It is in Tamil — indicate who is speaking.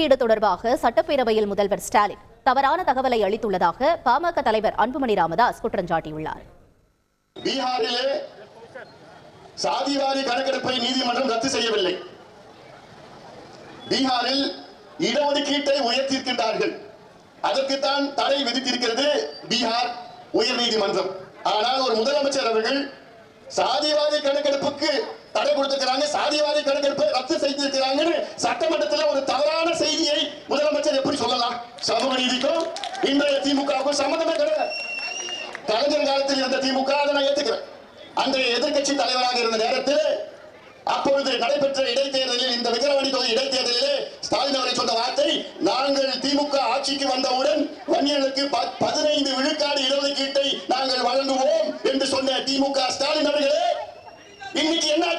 Speaker 1: ஒதுக்கீடு தொடர்பாக சட்டப்பேரவையில் முதல்வர் ஸ்டாலின் தவறான தகவலை அளித்துள்ளதாக பாமக தலைவர் அன்புமணி ராமதாஸ் குற்றம் சாட்டியுள்ளார்.
Speaker 2: பீகாரிலே சாதிவாரி கணக்கெடுப்பை நீதிமன்றம் ரத்து செய்யவில்லை. பீகாரில் இடஒதுக்கீட்டை உயர்த்தியிருக்கின்றார்கள். அதற்குத்தான் தடை விதித்திருக்கிறது பீகார் உயர் நீதிமன்றம் ஆனால் ஒரு முதலமைச்சர் அவர்கள் சாதிவாரி கணக்கெடுப்புக்கு தடை கொடுத்திருக்கிறாங்க. சாதிவாரி கணக்கெடுப்பை ரத்து செய்திருக்கிறாங்க சட்டமன்றத்தில் ஒரு தவறான செய்தியை முதலமைச்சர் எப்படி சொல்லலாம்? சமூக நீதிக்கும் இன்றைய திமுகவுக்கும் சம்பந்தமே கிடையாது. கலைஞர் காலத்தில் இருந்த திமுக அதை நான் ஏற்றுக்கிறேன் அன்றைய எதிர்கட்சி தலைவராக இருந்த நேரத்தில் அப்பொழுது நடைபெற்ற இடைத்தேர்தலில் இந்த விக்கிரவாணி தொகுதி இடைத்தேர்தலிலே ஸ்டாலின் அவரை சொன்ன வார்த்தை நாங்கள் திமுக ஆட்சிக்கு வந்தவுடன் வன்னியர்களுக்கு பதினைந்து விழுக்காடு இடஒதுக்கீட்டை நாங்கள் வழங்குவோம் என்று சொன்ன திமுக ஸ்டாலின் அவர்களே